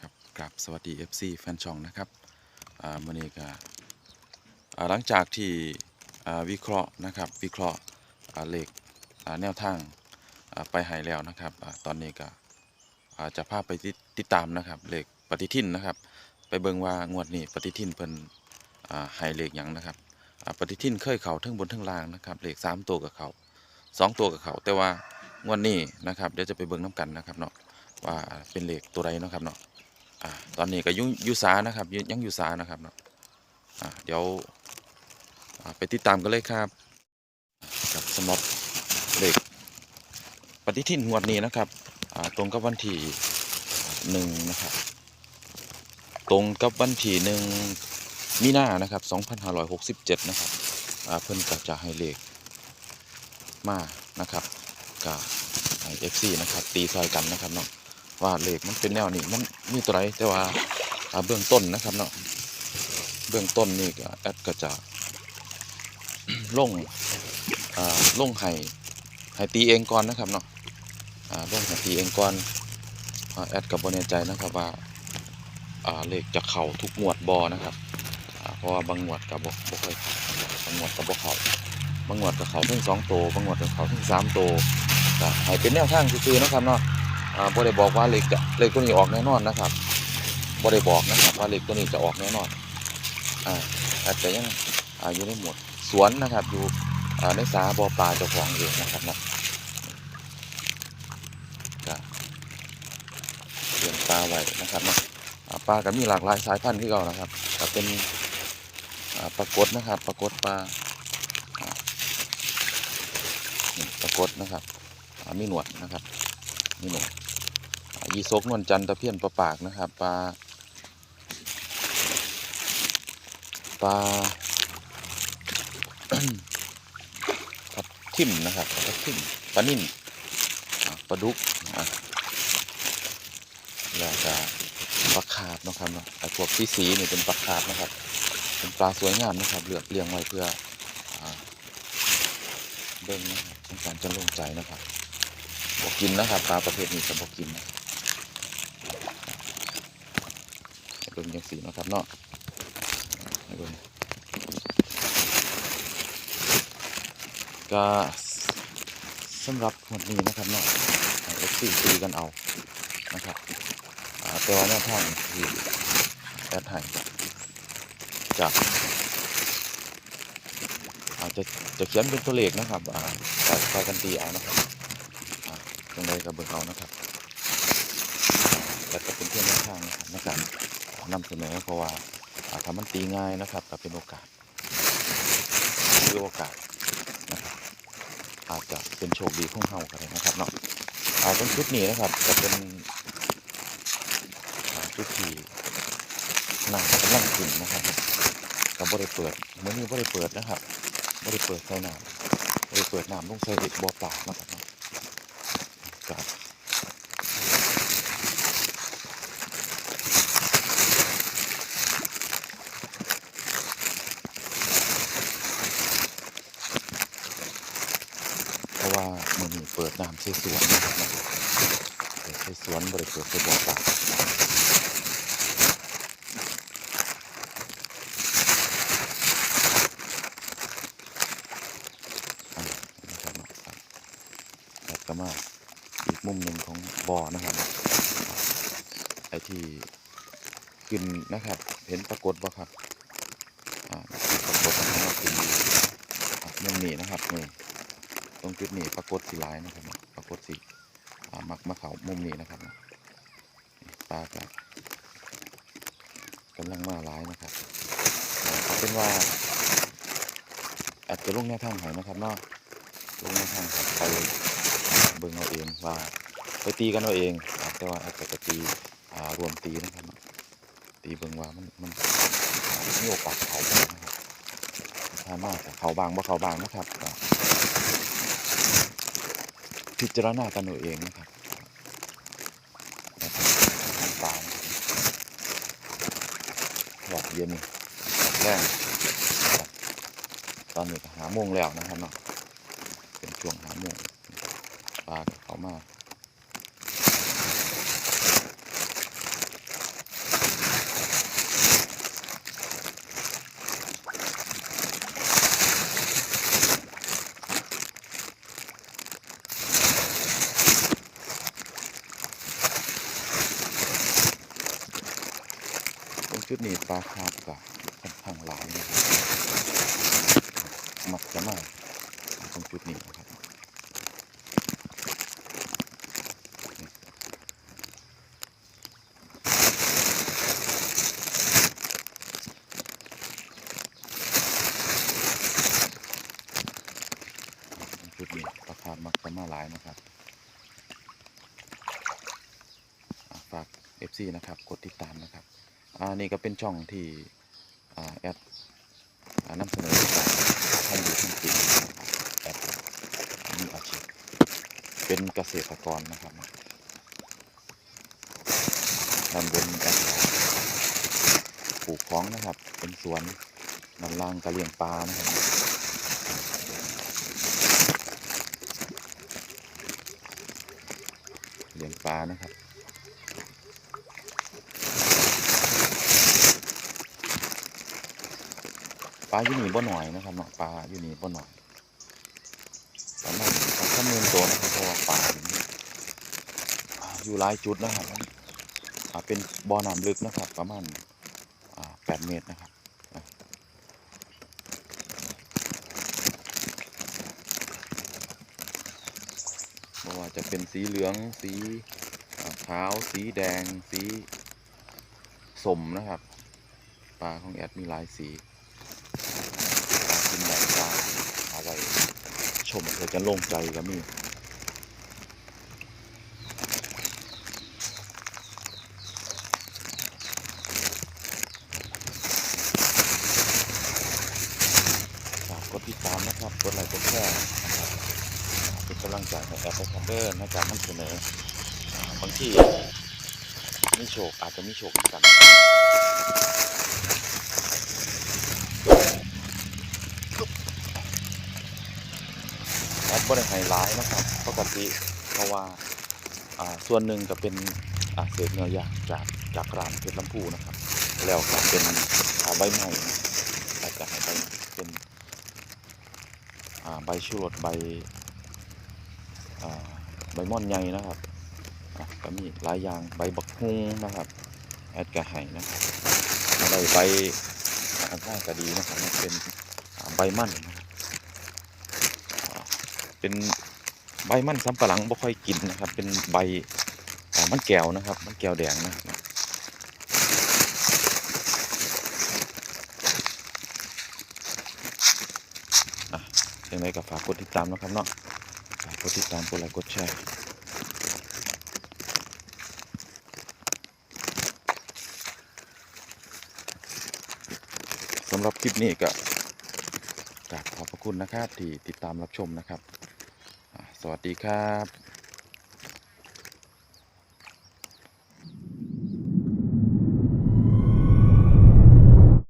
ครับกับสวัสดี FC แฟนช่องนะครับมื่อนี้ก็อ่าหลังจากที่วิเคราะห์นะครับวิเคราะห์อ่าเลขอ่าแนวทางไปหายแล้วนะครับอตอนนี้ก็จะพาไปติดติดตามนะครับเหลขปฏิทินนะครับ ไปเบิ่งว่างวดนี้ปฏิทินเพิ่นอ่าให้เลขหยังนะครับปฏิทินเคยเข้าทั้งบนทั้งล่างนะครับเหลขสามตัวกับเขาสองตัวกับเขาแต่ว่า งวดนี้นะครับเดี๋ยวจะไปเบิ่งน้กันนะครับเนาะว่าเป็นเหลขตัวใดเนาะครับเนาะอ่าตอนนี้ก็ยุ่ยุสานะครับยังยุสานะครับเนาะอ่าเดี๋ยวไปติดตามกันเลยครับกับสมบเลขปฏิทินงวดนี้นะครับตรงกับวันที่หนึ่งนะครับตรงกับวันที่หนึ่งมีนานะครับ2567 นะครับเพิ่นก็จะให้เลขมานะครับ กับให้ FC นะครับ ตีซอยกันนะครับเนาะว่าเลขมันเป็นแนวนี้มันมีตัวไหนแต่ว่าเบื้องต้นนะครับเนาะเบื้องต้นนี่ก็แอดก็จะลงอ่าลงไห้ไห้ตีเองก่อนนะครับเนาะอ่าลงไห้ตีเองก่อนแอดกับบนใจนะครับว่าอ่าเลขจะเข่าทุกงวดบอนะครับเพราะว่าบางงวดกับบกบกเคยเข้าบางงวดกับบกเข่าบางงวดกับเขาถึงสองโตบางงวดกับเขาถึงสามโต ก็ให้เป็นแนวทางซื่อๆนะครับเนาะอ่าบ่ได้บอกว่าเหล็กจะเหล็กตัวนี้ออกแน่นอนนะครับบ่ได้บอกนะครับว่าเหล็กตัวนี้จะออกแน่นอนอ่าอาจจะยังอ่าอยู่ในหมวดสวนนะครับอยู่อ่าในสาบ่อปลาเจ้าของเองนะครับนะก็เลี้ยงปลาไว้นะครับนะอ่าปลาก็มีหลากหลายสายพันธุ์ที่เรานะครับก็เป็นปลากดนะครับปลากดปลาปลากดนะครับ มีหนวดนะครับนี่หนูอ่ายีซกนวลจันทร์ตะเพียนปลาปากนะครับปลาปลาทับทิมนะครับทับทิมปลานิ่มปลาดุกแล้วก็ปลาคาบนะครับเนาะไอ้พวกสีสีนี่เป็นปลาคาบนะครับ เป็นปลาสวยงามนะครับเลือกเลี้ยงไว้เพื่อเบิ่งนะครับต้องการจะลงใจนะครับ บอกกินนะครับปลาประเภทนี้จะบอกกินนะให้เบิ่งยังสีนะครับเนาะให้เบิ่งก็สำหรับวันนี้นะครับเนาะเอฟซีตีกันเอานะครับแต่ว่าแนวทางที่แอดให้จะอาจจะจะเขียนเป็นตัวเลขนะครับอ่าแต่ใส่กันตีเอานะครับ ตรงใดกับเบิกเอานะครับแต่ก็เป็นเพื่อนแนวทางนะครับในการนำเสนอเพราะว่าอาทำมันตีง่ายนะครับก็เป็นโอกาสมีโอกาสนะครับอาจจะเป็นโชคดีของเฮาก็ได้นะครับเนาะเอาตรงชุดนี้นะครับจะเป็นชุดที่หนังกำลังขึ้นนะครับกับบริเปิดเมื่อนี้บริเปิดนะครับบริเปิดใส่น้ำบริเปิดน้ำลงใส่บ่อปลานะครับเนาะครับเพราะว่ามือนี้เปิดน้ำ ใส่สวนนะครับใส่สวนบริเปิดใส่บ่อปลาอ่านะครับเนาะครับแล้วก็มาอีกมุมหนึ่งของบ่อนะครับ ไอที่ขึ้นนะครับ เห็นปรากฏบ่ครับปรากฏนะครับขึ้นอยู่อะมุมนี้นะครับนี่ตรงจุดนี้ปรากฏสีลายนะครับ ปรากฏสีอ่ามักมะเขามุมนี้นะครับปลากะกำลังมาหลายนะครับเป็นว่า อาจจะลงแนวทางใหายนะครับเนาะลงแนวทางครับไปเบิ่งเอาเองว่าไปตีกันเอาเองอ่าแต่ว่าอาจจะตีรวมตีนะครับตีเบิ่งว่ามันมันมีโอกาสเขาบ้างนะครับถ้ามากเขาบางบ่เขาบางนะครับ พิจารณากันเอาเองนะครับตามหลอดเย็นหลอดแรงตอนนี้หาโมงแล้วนะครับเนาะเป็นช่วงหาโมงปลาเขามาด นี้ปลาคาบก็ค่อนข้างหลายนะครับมักจะมาตรงจุดนี้นะครับจุดนี้ราคามักจะมาหลายนะครับฝาก FC นะครับ กดติดตามนะครับ อ่านี่ก็เป็นช่องที่อ่าแอดอนำเสนอการทำอยู่ทำกินนะครับแอดมีอาชีพเป็นเกษตรกรนะครับด้านบนแอดปลูกของนะครับ เป็นสวนด้านล่างก็เลี้ยงปลานะครับเลี้ยงปลานะครับ ปลาอยู่นี่บ่หน่อยนะครับเนาะปลาอยู่นี่บ่หน่อยประมาณสองสามหมื่นตัวนะครับเพราะว่าปลาอยู่หลายจุดนะครับเป็นบ่อน้ำลึกนะครับ ประมาณแปดเมตรนะครับอะบ่ว่าจะเป็นสีเหลืองสีขาวสีแดงสีสมนะครับ ปลาของแอดมีหลายสี ปลากินแบบปลา เอาไว้ชมเพื่อจะโล่งใจก็มีฝากกดติดตามนะครับกดไลค์กดแชร์นะครับเป็นกำลังใจให้แอปคันเดอร์ในการนำเสนอบางทีไมีโชคอาจจะไมีโชคกัน แอดบริหารร้ายนะครับปกติเพราะว่าส่วนหนึ่งก็เป็นเศษเนื้อย่างจากจากร้านเพชรลำพูนะครับ แล้วก็เป็นอ่าใบไม้นะแอดก็ให้ใบเป็นใบชูรสใบใบม่อนใหญ่นะครับก็มีหลายอย่างใบบักฮุงนะครับ แอดก็ให้นะครับอะไรใบอันข้างก็ดีนะครับเป็นใบมันนะ เป็นใบมันสำปะหลังบ่ค่อยกินนะครับ เป็นใบมันแก้วนะครับ มันแก้วแดงนะครับยังไงก็ฝากกดติดตามนะครับเนาะฝากกดติดตามกดไลค์กดแชร์สำหรับคลิปนี้ก็กราบขอบพระคุณนะครับที่ติดตามรับชมนะครับ สวัสดีครับ